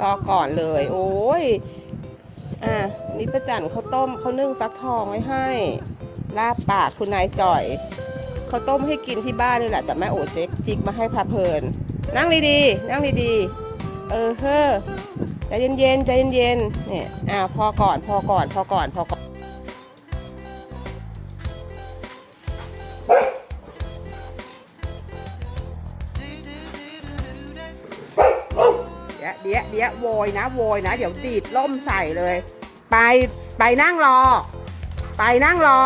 รอก่อนเลย โอ้ย อะนี่ประจันเขาต้มเขานึ่งฟักทองไว้ให้ ลาบปากคุณนายจ่อย เขาต้มให้กินที่บ้านนี่แหละ แต่แม่โอเจ๊กจิกมาให้พาเพลิน นั่งดีๆ นั่งดีๆ เออเฮ้อใจเย็นๆ ใจเย็นๆ เนี่ย อะพอก่อน พอก่อน พอก่อน พอก่อน เดี๋ยวเดี๋ยวโวยนะโวยนะ เดี๋ยวดีดล่มใส่เลย ไปไปนั่งรอ ไปนั่งรอ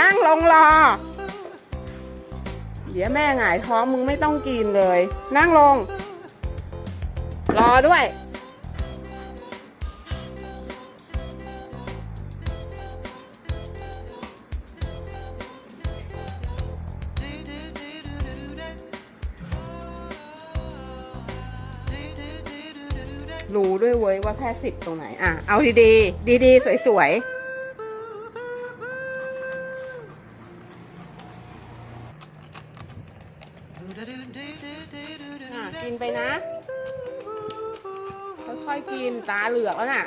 นั่งลงรอ เดี๋ยวแม่หงายท้องมึงไม่ต้องกินเลย นั่งลง รอด้วย รู้ด้วยเว้ยว่าแพร่สิบตรงไหน อะ เอาดีๆ ดีๆ สวยๆอะกินไปนะ ค่อยๆ กินตาเหลือกแล้วน่ะ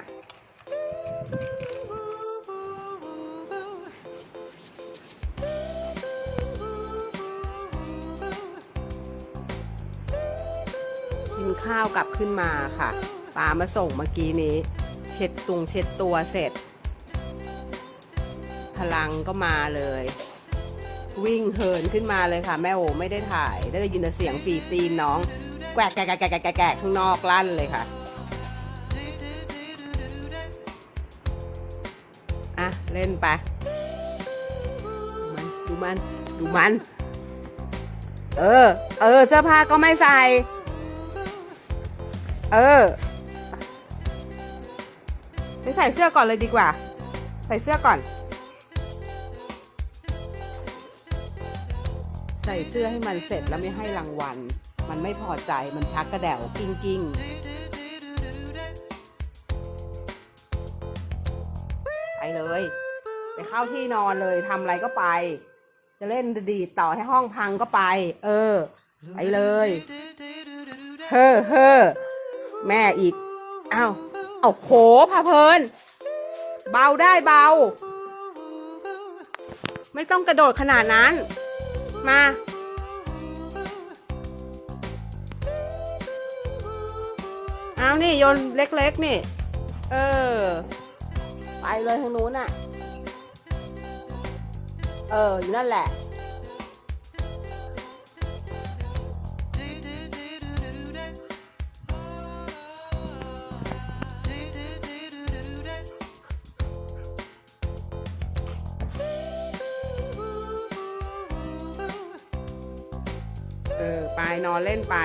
กินข้าวกลับขึ้นมาค่ะ ปามาส่งเมื่อกี้นี้ เช็ดตุงเช็ดตัวเสร็จ พลังก็มาเลย วิ่งเหินขึ้นมาเลยค่ะ แม่โอไม่ได้ถ่าย ได้ยินแต่เสียงฝีตีนน้อง แกวกแกะแกะแกะแกะแกะแกข้างนอกลั่นเลยค่ะอะ เล่นไปมันดูมัน ดูมัน เออ เออ เสื้อผ้าก็ไม่ใส่ เออ ใส่เสื้อก่อนเลยดีกว่า ใส่เสื้อก่อน ใส่เสื้อให้มันเสร็จแล้วไม่ให้รางวัล มันไม่พอใจมันชักกระเดวกิ้งกิ้งไปเลย ไปเข้าที่นอนเลยทำอะไรก็ไป จะเล่นดีดต่อให้ห้องพังก็ไป เออ ไปเลย เฮ้อเฮ้อแม่อีก อ้าว เอาโหพาเพลิน เบาได้เบา ไม่ต้องกระโดดขนาดนั้น มา เอานี่โยนเล็กๆนี่ เออ ไปเลยทางนู้นน่ะ เออ อยู่นั่นแหละ เออ ไปนอนเล่นไป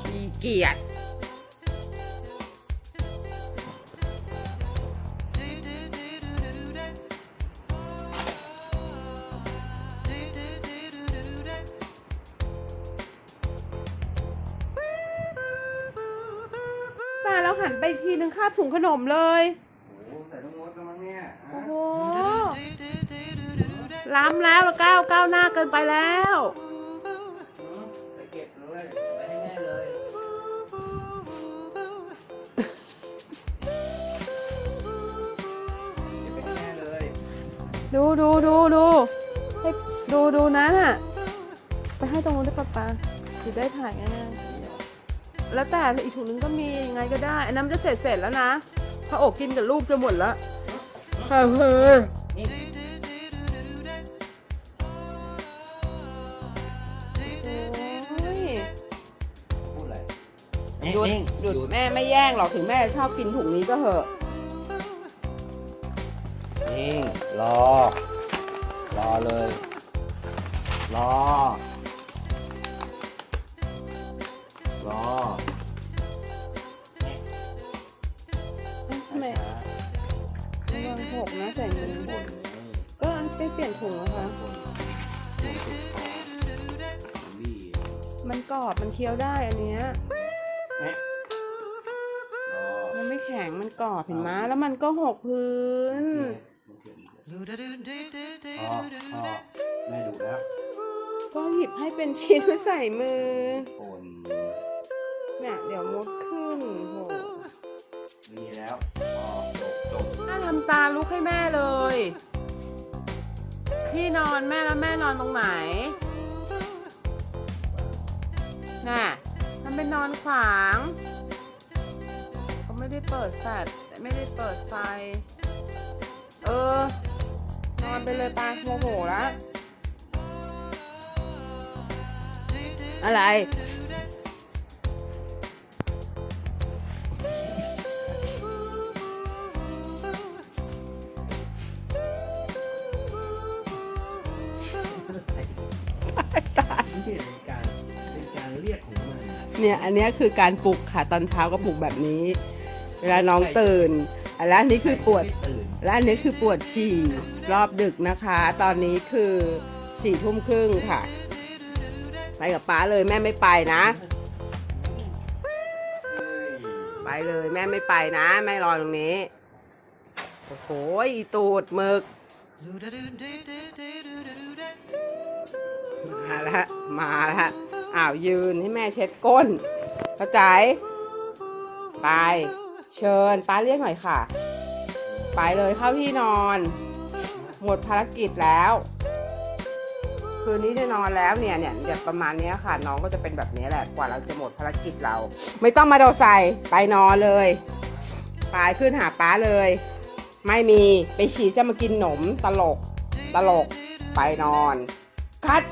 ขี้เกียจตายแล้วหันไปทีนึงคาบถุงขนมเลย โอ้โหล้ำแล้วก้าวก้าวหน้าเกินไปแล้วไปเก็บเลยไปให้แม่เลย เก็บไปให้แม่เลย ดูดูดูดูให้ดูดูนะน่ะไปให้ตรงนู้นได้วยปะจะได้ถ่ายง่ายๆแล้วแต่อีกถุงนึงก็มียังไงก็ได้ อันนั้นมันจะเสร็จเสร็จแล้วนะพระอกกินกับลูกจะหมดแล้ว เฮ้ยเฮ้ยนี่อพูดอะไรหยุดนิ่งหยุดแม่ไม่แย่งหรอกถึงแม่ชอบกินถุงนี้ก็เหอะ นิ่งรอ รอเลย รอ หกนะใส่มือบ่นก็ไปเปลี่ยนถุงแล้วคะบ่นบ่นสุดคอบี้มันกรอบมันเคี้ยวได้อันเนี้ยแม่รอมันไม่แข็งมันกรอบเห็นไหมแล้วมันก็หกพื้นพอพอแม่ดูแล้วก็หยิบให้เป็นชิ้นมาใส่มือโอนเนี่ยเดี๋ยวมดขึ้นโหมีแล้วพ จบน่าทำตาลุกให้แม่เลย ที่นอนแม่แล้วแม่นอนตรงไหน น่ะมันเป็นนอนขวางเขาไม่ได้เปิดแฟลชไม่ได้เปิดไฟ เออ นอนไปเลยปาโมโหแล้วอะไร เป็นการเป็นการเรียกของมันนะเนี่ยอันเนี้ยคือการปลุกค่ะตอนเช้าก็ปลุกแบบนี้ เวลาน้องตื่นอันแล้วอันนี้คือปวดไม่ตื่นและอันนี้คือปวดฉี่รอบดึกนะคะ ตอนนี้คือสี่ทุ่มครึ่งค่ะ ไปกับป้าเลยแม่ไม่ไปนะ ไปเลยแม่ไม่ไปนะ แม่รอตรงนี้ โอ้โหอีตูดหมึก มาแล้วมาแล้วอ้าวยืนให้แม่เช็ดก้นเข้าใจ ไป เชิญป้าเรียกหน่อยค่ะ ไปเลยเข้าที่นอน หมดภารกิจแล้ว คืนนี้จะนอนแล้วเนี่ยเนี่ยเดี๋ยวประมาณนี้ค่ะ น้องก็จะเป็นแบบนี้แหละกว่าเราจะหมดภารกิจเรา ไม่ต้องมาโดดใส่ไปนอนเลย ไปขึ้นหาป้าเลย ไม่มีไปฉี่จะมากินหนมตลก ตลกไปนอน คัด